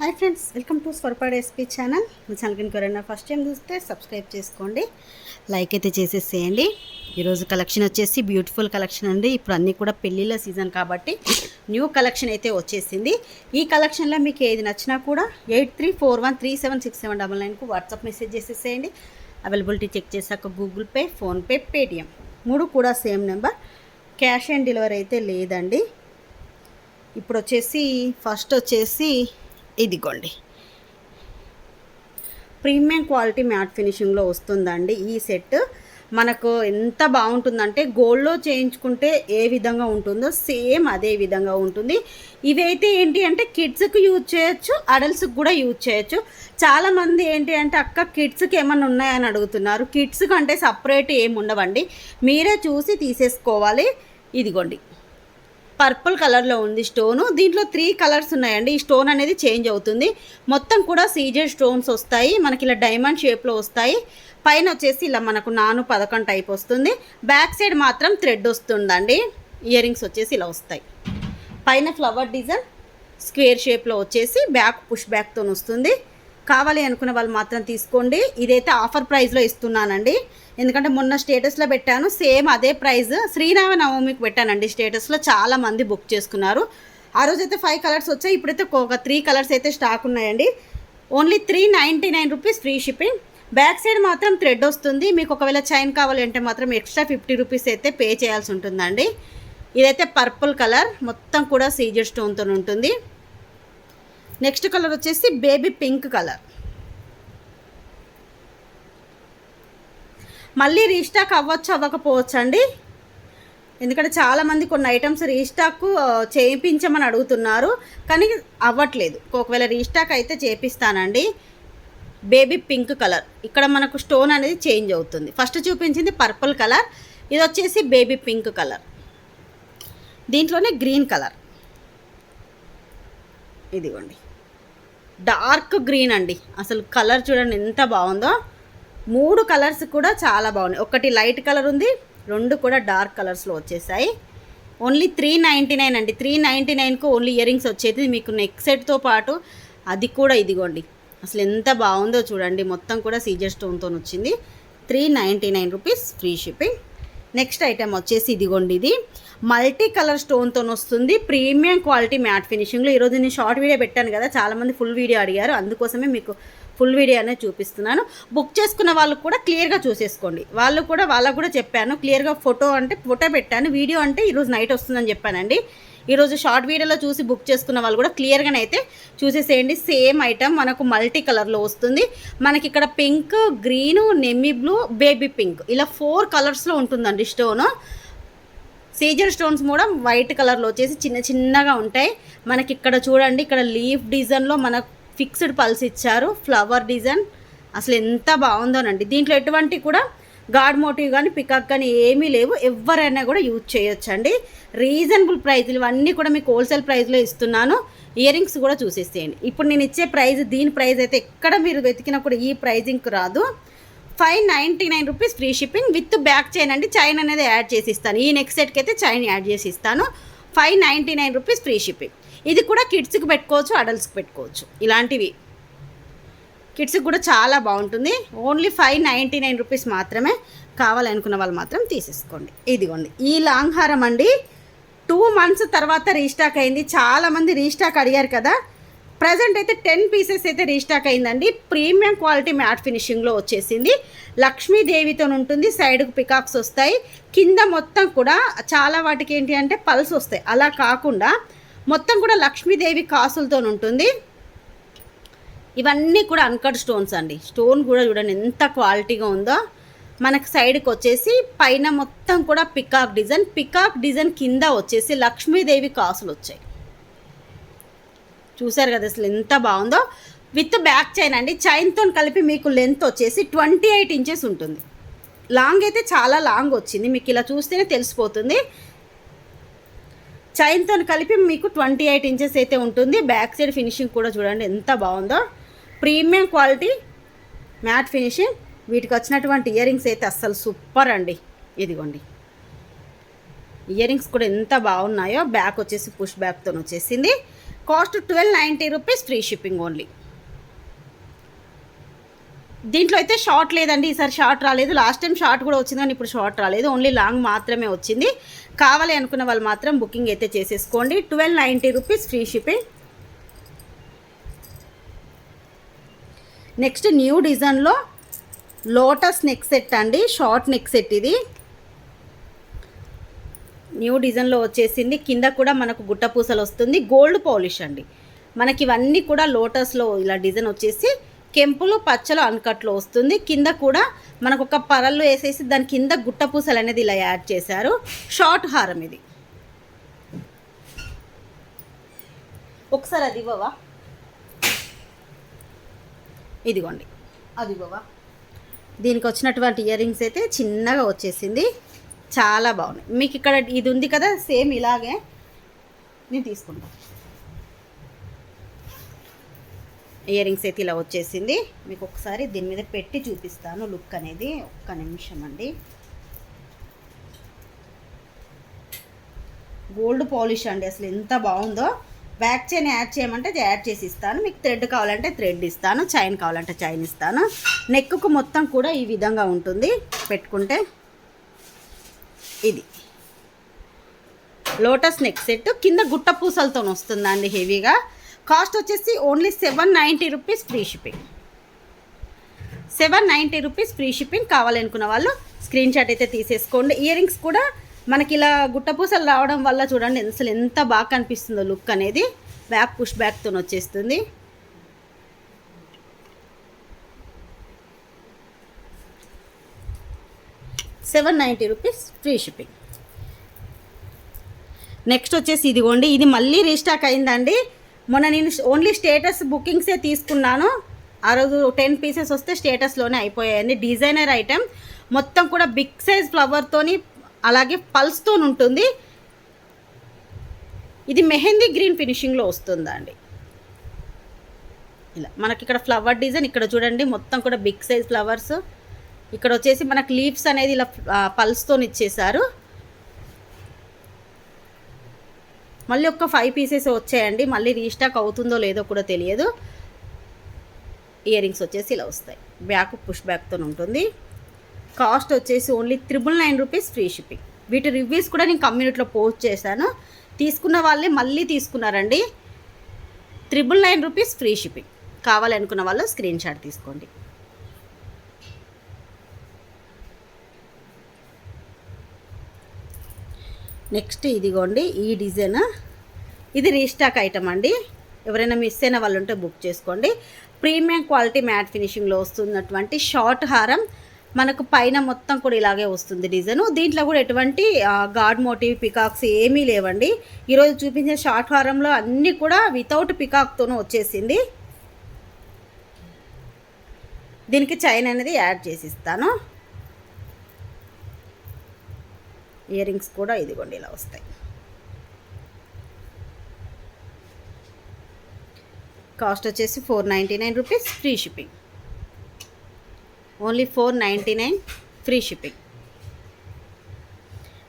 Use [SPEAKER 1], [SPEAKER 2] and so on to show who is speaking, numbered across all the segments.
[SPEAKER 1] Hi friends welcome to స్వరపాడ్ SP channel. మీ ఛానల్కి ఎవరైనా ఫస్ట్ టైం చూస్తే సబ్స్క్రైబ్ చేసుకోండి. లైక్ అయితే చేసేసేయండి. ఈరోజు కలెక్షన్ వచ్చేసి బ్యూటిఫుల్ కలెక్షన్ అండి. ఇప్పుడు అన్నీ కూడా పెళ్ళిళ్ళ సీజన్ కాబట్టి న్యూ కలెక్షన్ అయితే వచ్చేసింది. ఈ కలెక్షన్లో మీకు ఏది నచ్చినా కూడా eight three four one three seven six seven double నైన్కు WhatsApp message చేసేసేయండి. అవైలబిలిటీ చెక్ చేశాక గూగుల్ పే ఫోన్పే పేటిఎం మూడు కూడా same number cash on delivery అయితే లేదండి. ఇప్పుడు వచ్చేసి ఫస్ట్ వచ్చేసి ఇదిగోండి. ప్రీమియం క్వాలిటీ మ్యాట్ ఫినిషింగ్లో వస్తుందండి ఈ సెట్. మనకు ఎంత బాగుంటుందంటే గోల్డ్లో చేయించుకుంటే ఏ విధంగా ఉంటుందో సేమ్ అదే విధంగా ఉంటుంది. ఇవైతే ఏంటి అంటే కిడ్స్కి యూజ్ చేయొచ్చు అడల్ట్స్కి కూడా యూజ్ చేయొచ్చు. చాలామంది ఏంటి అంటే అక్క కిడ్స్కి ఏమన్నా ఉన్నాయని అడుగుతున్నారు. కిడ్స్ కంటే సపరేట్ ఏమి ఉండవండి మీరే చూసి తీసేసుకోవాలి. ఇదిగోండి. పర్పుల్ కలర్లో ఉంది స్టోను. దీంట్లో త్రీ కలర్స్ ఉన్నాయండి. ఈ స్టోన్ అనేది చేంజ్ అవుతుంది. మొత్తం కూడా సీజెడ్ స్టోన్స్ వస్తాయి. మనకి ఇలా డైమండ్ షేప్లో వస్తాయి. పైన వచ్చేసి ఇలా మనకు నాను పథకం టైప్ వస్తుంది. బ్యాక్ సైడ్ మాత్రం థ్రెడ్ వస్తుందండి. ఇయర్ రింగ్స్ వచ్చేసి ఇలా వస్తాయి. పైన ఫ్లవర్ డిజైన్ స్క్వేర్ షేప్లో వచ్చేసి బ్యాక్ పుష్ బ్యాక్తో వస్తుంది. కావాలి అనుకున్న వాళ్ళు మాత్రం తీసుకోండి. ఇదైతే ఆఫర్ ప్రైస్లో ఇస్తున్నానండి. ఎందుకంటే మొన్న స్టేటస్లో పెట్టాను. సేమ్ అదే ప్రైస్ శ్రీరామ నవమికి పెట్టానండి. స్టేటస్లో చాలా మంది బుక్ చేసుకున్నారు. ఆ రోజైతే ఫైవ్ కలర్స్ వచ్చాయి. ఇప్పుడైతే ఒక త్రీ కలర్స్ అయితే స్టాక్ ఉన్నాయండి. Only three ninety nine rupees free shipping back side మాత్రం థ్రెడ్ వస్తుంది. మీకు ఒకవేళ చైన్ కావాలంటే మాత్రం ఎక్స్ట్రా ఫిఫ్టీ రూపీస్ అయితే పే చేయాల్సి ఉంటుందండి. ఇదైతే పర్పుల్ కలర్ మొత్తం కూడా సీజర్ స్టోన్తో ఉంటుంది. నెక్స్ట్ కలర్ వచ్చేసి బేబీ పింక్ కలర్. మళ్ళీ రీస్టాక్ అవ్వచ్చు అవ్వకపోవచ్చు అండి ఎందుకంటే చాలామంది కొన్ని ఐటమ్స్ రీస్టాక్ చేయించమని అడుగుతున్నారు. కానీ అవ్వట్లేదు. ఒకవేళ రీస్టాక్ అయితే చేపిస్తానండి. Baby pink colour. ఇక్కడ మనకు స్టోన్ అనేది చేంజ్ అవుతుంది. ఫస్ట్ చూపించింది పర్పుల్ కలర్. ఇది వచ్చేసి బేబీ పింక్ కలర్. దీంట్లోనే గ్రీన్ కలర్. ఇదిగోండి. డార్క్ గ్రీన్ అండి. అసలు కలర్ చూడండి ఎంత బాగుందో. మూడు కలర్స్ కూడా చాలా బాగున్నాయి. ఒకటి లైట్ కలర్ ఉంది రెండు కూడా డార్క్ కలర్స్లో వచ్చేసాయి. ఓన్లీ త్రీ నైంటీ నైన్ అండి. త్రీ నైంటీ నైన్కు ఓన్లీ ఇయరింగ్స్ వచ్చేది. మీకు నెక్ సెట్తో పాటు అది కూడా ఇదిగోండి. అసలు ఎంత బాగుందో చూడండి. మొత్తం కూడా సీజర్ స్టోన్తో వచ్చింది. Three ninety nine rupees free shipping. Next item వచ్చేసి ఇదిగోండి ఇది. మల్టీ కలర్ స్టోన్తో వస్తుంది. ప్రీమియం క్వాలిటీ మ్యాట్ ఫినిషింగ్లో ఈరోజు నేను షార్ట్ వీడియో పెట్టాను కదా చాలామంది ఫుల్ వీడియో అడిగారు. అందుకోసమే మీకు ఫుల్ వీడియో అనేది చూపిస్తున్నాను. బుక్ చేసుకున్న వాళ్ళు కూడా క్లియర్గా చూసేసుకోండి. వాళ్ళు కూడా వాళ్ళకు కూడా చెప్పాను. క్లియర్గా ఫోటో అంటే ఫోటో పెట్టాను. వీడియో అంటే ఈరోజు నైట్ వస్తుందని చెప్పానండి. ఈరోజు షార్ట్ వీడియోలో చూసి బుక్ చేసుకున్న వాళ్ళు కూడా క్లియర్గానే అయితే చూసేసేయండి. సేమ్ ఐటమ్ మనకు మల్టీ కలర్లో వస్తుంది. మనకి ఇక్కడ పింక్ గ్రీను నెమ్మీ బ్లూ బేబీ పింక్ ఇలా ఫోర్ కలర్స్లో ఉంటుందండి స్టోను. సీజర్ స్టోన్స్ కూడా వైట్ కలర్లో వచ్చేసి చిన్న చిన్నగా ఉంటాయి. మనకి ఇక్కడ చూడండి ఇక్కడ లీఫ్ డిజైన్లో మనకు ఫిక్స్డ్ పల్స్ ఇచ్చారు ఫ్లవర్ డిజైన్. అసలు ఎంత బాగుందోనండి దీంట్లో ఎటువంటి కూడా గాడ్ మోటివ్ కానీ పికప్ కానీ ఏమీ లేవు. ఎవరైనా కూడా యూజ్ చేయొచ్చండి. రీజనబుల్ ప్రైజ్లు ఇవన్నీ కూడా మీకు హోల్సేల్ ప్రైస్లో ఇస్తున్నాను. ఇయర్ రింగ్స్ కూడా చూసేసేయండి. ఇప్పుడు నేను ఇచ్చే ప్రైస్ దీని ప్రైస్ అయితే ఎక్కడ మీరు వెతికినా కూడా ఈ ప్రైజింగ్ రాదు. Five ninety nine rupees free shipping with back chain అండి. చైన్ అనేది యాడ్ చేసి ఇస్తాను. ఈ నెక్స్ట్ సెట్కి అయితే చైన్ యాడ్ చేసి ఇస్తాను. Five ninety nine rupees free shipping. ఇది కూడా కిడ్స్కి పెట్టుకోవచ్చు అడల్ట్స్కి పెట్టుకోవచ్చు. ఇలాంటివి. కిడ్స్కి కూడా చాలా బాగుంటుంది. Only five ninety nine rupees మాత్రమే కావాలనుకున్న వాళ్ళు మాత్రం తీసేసుకోండి. ఇదిగోండి. ఈ లాంగ్ హారం అండి. టూ మంత్స్ తర్వాత రీస్టాక్ అయింది. చాలామంది రీస్టాక్ అడిగారు కదా. ప్రజెంట్ అయితే టెన్ పీసెస్ అయితే రీస్టాక్ అయిందండి. ప్రీమియం క్వాలిటీ మ్యాట్ ఫినిషింగ్లో వచ్చేసింది. లక్ష్మీదేవితో ఉంటుంది సైడ్కి పికాక్స్ వస్తాయి. కింద మొత్తం కూడా చాలా వాటికి ఏంటి అంటే పల్స్ వస్తాయి. అలా కాకుండా మొత్తం కూడా లక్ష్మీదేవి కాసులతో ఉంటుంది. ఇవన్నీ కూడా అన్కట్ స్టోన్స్ అండి. స్టోన్ కూడా చూడండి ఎంత క్వాలిటీగా ఉందో. మనకు సైడ్కి వచ్చేసి పైన మొత్తం కూడా పికాక్ డిజైన్ పికాక్ డిజైన్ కింద వచ్చేసి లక్ష్మీదేవి కాసులు వచ్చాయి. చూసారు కదా అసలు ఎంత బాగుందో. విత్ బ్యాక్ చైన్ అండి. చైన్తో కలిపి మీకు లెంత్ వచ్చేసి ట్వంటీ ఎయిట్ ఇంచెస్ ఉంటుంది. లాంగ్ అయితే చాలా లాంగ్ వచ్చింది. మీకు ఇలా చూస్తేనే తెలిసిపోతుంది. చైన్తో కలిపి మీకు ట్వంటీ ఎయిట్ ఇంచెస్ అయితే ఉంటుంది. బ్యాక్ సైడ్ ఫినిషింగ్ కూడా చూడండి ఎంత బాగుందో. Premium quality matte finishing. వీటికి వచ్చినటువంటి ఇయర్ రింగ్స్ అయితే అస్సలు సూపర్ అండి. ఇదిగోండి. ఇయర్ రింగ్స్ కూడా ఎంత బాగున్నాయో. బ్యాక్ వచ్చేసి పుష్ బ్యాక్తో వచ్చేసింది. Cost twelve ninety rupees free shipping only. దీంట్లో అయితే షార్ట్ లేదండి ఈసారి షార్ట్ రాలేదు. లాస్ట్ టైం షార్ట్ కూడా వచ్చింది కానీ ఇప్పుడు షార్ట్ రాలేదు. ఓన్లీ లాంగ్ మాత్రమే వచ్చింది. కావాలి అనుకున్న వాళ్ళు మాత్రం బుకింగ్ అయితే చేసేసుకోండి. Twelve ninety rupees free shipping. Next new డిజైన్లో లోటస్ నెక్ సెట్ అండి. షార్ట్ నెక్ సెట్ ఇది. న్యూ డిజైన్లో వచ్చేసింది. కింద కూడా మనకు గుట్ట పూసలు వస్తుంది. గోల్డ్ పాలిష్ అండి. మనకి ఇవన్నీ కూడా లోటస్లో ఇలా డిజైన్ వచ్చేసి కెంపులు పచ్చలు అన్కట్లో వస్తుంది. కింద కూడా మనకు ఒక పరళ్ళు వేసేసి దాని కింద గుట్ట పూసలు అనేది ఇలా యాడ్ చేశారు. షార్ట్ హారం ఇది. ఒకసారి అది ఇవ్వవా? ఇదిగోండి. అది ఇవ్వవా? దీనికి వచ్చినటువంటి ఇయర్ రింగ్స్ అయితే చిన్నగా వచ్చేసింది. చాలా బాగున్నాయి. మీకు ఇక్కడ ఇది ఉంది కదా సేమ్ ఇలాగే. నేను తీసుకుంటాను ఇయర్ రింగ్స్ అయితే ఇలా వచ్చేసింది. మీకు ఒకసారి దీని మీద పెట్టి చూపిస్తాను లుక్ అనేది. ఒక్క నిమిషం అండి. గోల్డ్ పాలిష్ అండి అసలు ఎంత బాగుందో. బ్యాక్ చైన్ యాడ్ చేయమంటే అది యాడ్ చేసి ఇస్తాను. మీకు థ్రెడ్ కావాలంటే థ్రెడ్ ఇస్తాను. చైన్ కావాలంటే చైన్ ఇస్తాను. నెక్కు మొత్తం కూడా ఈ విధంగా ఉంటుంది. పెట్టుకుంటే ఇది. లోటస్ నెక్ సెట్ కింద గుట్ట పూసలతో వస్తుందండి హెవీగా. కాస్ట్ వచ్చేసి only seven ninety rupees free shipping. Seven ninety rupees free shipping కావాలనుకున్న వాళ్ళు స్క్రీన్ షాట్ అయితే తీసేసుకోండి. ఇయర్ రింగ్స్ కూడా మనకి ఇలా గుట్టపూసలు రావడం వల్ల చూడండి అసలు ఎంత బాగా కనిపిస్తుందో లుక్ అనేది. బ్యాక్ పుష్ బ్యాక్తో వచ్చేస్తుంది. Seven ninety rupees free shipping. Next వచ్చేసి ఇదిగోండి ఇది మళ్ళీ రీస్టాక్ అయిందండి. మొన్న నేను ఓన్లీ స్టేటస్ బుకింగ్సే తీసుకున్నాను. ఆ రోజు టెన్ పీసెస్ వస్తే స్టేటస్లోనే అయిపోయాయండి. డిజైనర్ ఐటెం మొత్తం కూడా బిగ్ సైజ్ ఫ్లవర్తోని అలాగే పల్స్తో ఉంటుంది. ఇది మెహందీ గ్రీన్ ఫినిషింగ్లో వస్తుందండి. ఇలా మనకి ఇక్కడ ఫ్లవర్ డిజైన్ ఇక్కడ చూడండి మొత్తం కూడా బిగ్ సైజ్ ఫ్లవర్స్. ఇక్కడ వచ్చేసి మనకు లీవ్స్ అనేది ఇలా పల్స్తో ఇచ్చేసారు మళ్ళీ ఒక ఫైవ్ పీసెస్ వచ్చాయండి. మళ్ళీ రీస్టాక్ అవుతుందో లేదో కూడా తెలియదు. ఇయర్ రింగ్స్ వచ్చేసి ఇలా వస్తాయి. బ్యాక్ పుష్ బ్యాక్తో ఉంటుంది. కాస్ట్ వచ్చేసి only triple nine rupees free shipping వీటి రివ్యూస్ కూడా నేను కమ్యూనిటీలో పోస్ట్ చేశాను. తీసుకున్న వాళ్ళే మళ్ళీ తీసుకున్నారండి. Triple nine rupees free shipping కావాలనుకున్న వాళ్ళు స్క్రీన్ షాట్ తీసుకోండి. నెక్స్ట్ ఇదిగోండి ఈ డిజైన్. ఇది రీస్టాక్ ఐటమ్ అండి. ఎవరైనా మిస్ అయిన వాళ్ళు ఉంటే బుక్ చేసుకోండి. ప్రీమియం క్వాలిటీ మ్యాట్ ఫినిషింగ్లో వస్తున్నటువంటి షార్ట్ హారం. మనకు పైన మొత్తం కూడా ఇలాగే వస్తుంది డిజైన్. దీంట్లో కూడా ఎటువంటి గాడ్ మోటివ్ పికాక్స్ ఏమీ లేవండి. ఈరోజు చూపించిన షార్ట్ హారంలో అన్నీ కూడా వితౌట్ పికాక్తోనూ వచ్చేసింది. దీనికి చైన్ అనేది యాడ్ చేసి ఇస్తాను. ఇయర్ రింగ్స్ కూడా ఇదిగోండి ఇలా వస్తాయి. కాస్ట్ వచ్చేసి four ninety nine rupees free shipping. Only four ninety nine free shipping.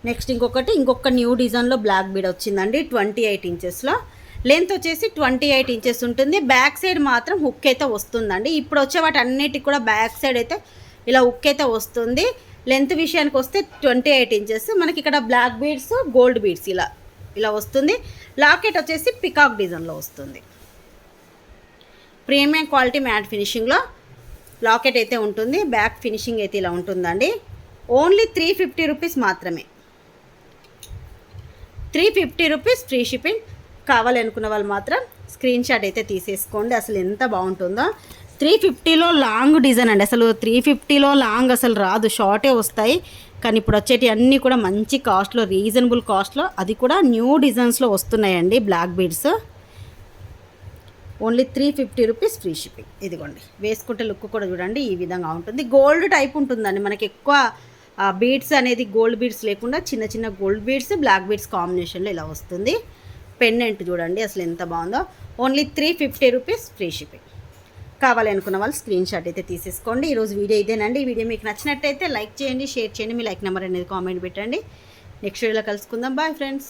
[SPEAKER 1] Next ఇంకొకటి ఇంకొక న్యూ డిజైన్లో బ్లాక్ బీడ్ వచ్చిందండి ట్వంటీ ఎయిట్ ఇంచెస్లో. లెంత్ వచ్చేసి ట్వంటీ ఎయిట్ ఇంచెస్ ఉంటుంది. బ్యాక్ సైడ్ మాత్రం హుక్ అయితే వస్తుందండి. ఇప్పుడు వచ్చే వాటి అన్నిటికి కూడా బ్యాక్ సైడ్ అయితే ఇలా హుక్ అయితే వస్తుంది. లెంత్ విషయానికి వస్తే ట్వంటీ ఎయిట్ ఇంచెస్. మనకి ఇక్కడ బ్లాక్ బీడ్స్ గోల్డ్ బీడ్స్ ఇలా ఇలా వస్తుంది. లాకెట్ వచ్చేసి పికాక్ డిజైన్లో వస్తుంది. ప్రీమియం క్వాలిటీ మ్యాట్ ఫినిషింగ్లో లాకెట్ అయితే ఉంటుంది. బ్యాక్ ఫినిషింగ్ అయితే ఇలా ఉంటుందండి. ఓన్లీ త్రీ ఫిఫ్టీ రూపీస్ మాత్రమే. Three fifty rupees free shipping కావాలనుకున్న వాళ్ళు మాత్రం స్క్రీన్ షాట్ అయితే తీసేసుకోండి. అసలు ఎంత బాగుంటుందో. త్రీ ఫిఫ్టీలో లాంగ్ డిజైన్ అండి. అసలు త్రీ ఫిఫ్టీలో లాంగ్ అసలు రాదు. షార్టే వస్తాయి. కానీ ఇప్పుడు వచ్చేటి అన్నీ కూడా మంచి కాస్ట్లో రీజనబుల్ కాస్ట్లో అది కూడా న్యూ డిజైన్స్లో వస్తున్నాయండి black beads. Only three fifty rupees free shipping. ఇదిగోండి. వేసుకుంటే లుక్ కూడా చూడండి. ఈ విధంగా ఉంటుంది. గోల్డ్ టైప్ ఉంటుందండి. మనకి ఎక్కువ బీడ్స్ అనేది గోల్డ్ బీడ్స్ లేకుండా చిన్న చిన్న గోల్డ్ బీడ్స్ బ్లాక్ బీడ్స్ కాంబినేషన్లో ఇలా వస్తుంది. పెన్నెంట్ చూడండి అసలు ఎంత బాగుందో. Only three fifty rupees free shipping. కావాలి అనుకున్న వాళ్ళు స్క్రీన్ షాట్ అయితే తీసేసుకోండి. ఈరోజు వీడియో ఇదేనండి. ఈ వీడియో మీకు నచ్చినట్టయితే లైక్ చేయండి షేర్ చేయండి. మీ లైక్ నెంబర్ అనేది కామెంట్ పెట్టండి. నెక్స్ట్ వీడియోలో కలుసుకుందాం. Bye friends